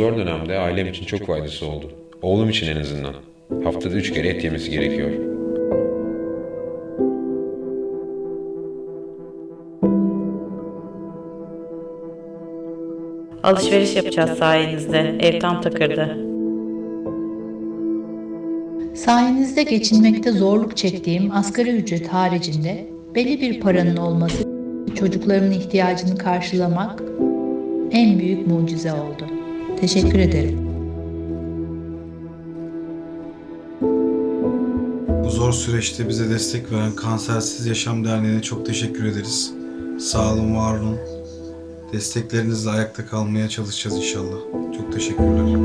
zor dönemde ailem için çok faydası oldu. Oğlum için en azından. Haftada üç kere et yemesi gerekiyor. Alışveriş yapacağız sayenizde. Ev tam takırdı. Sayenizde geçinmekte zorluk çektiğim asgari ücret haricinde belli bir paranın olması çocuklarımın ihtiyacını karşılamak en büyük mucize oldu. Teşekkür ederim. Bu zor süreçte bize destek veren Kansersiz Yaşam Derneği'ne çok teşekkür ederiz. Sağ olun, var olun. Desteklerinizle ayakta kalmaya çalışacağız inşallah. Çok teşekkürler.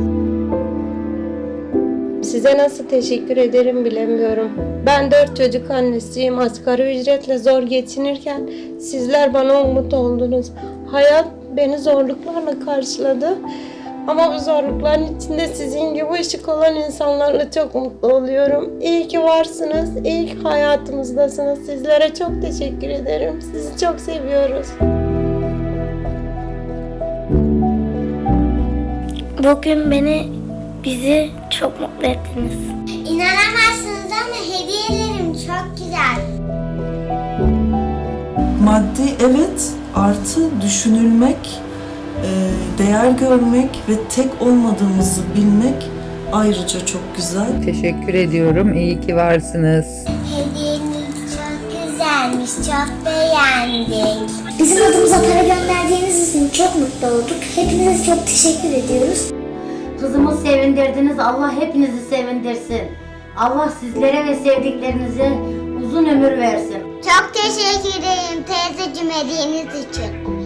Size nasıl teşekkür ederim bilemiyorum. Ben dört çocuk annesiyim. Asgari ücretle zor geçinirken sizler bana umut oldunuz. Hayat beni zorluklarla karşıladı. Ama bu zorlukların içinde sizin gibi ışık olan insanlarla çok mutlu oluyorum. İyi ki varsınız. İyi ki hayatımızdasınız. Sizlere çok teşekkür ederim. Sizi çok seviyoruz. Bugün beni, bizi çok mutlu ettiniz. İnanamazsınız ama hediyelerim çok güzel. Maddi evet artı düşünülmek, değer görmek ve tek olmadığımızı bilmek ayrıca çok güzel. Teşekkür ediyorum. İyi ki varsınız. Hediyeniz çok güzelmiş, çok beğendik. Bizim adımıza para gönderdiğiniz için çok mutlu olduk. Hepinize çok teşekkür ediyoruz. Kızımı sevindirdiniz. Allah hepinizi sevindirsin. Allah sizlere ve sevdiklerinize uzun ömür versin. Çok teşekkür ederim teyzeciğim hediyeniz için.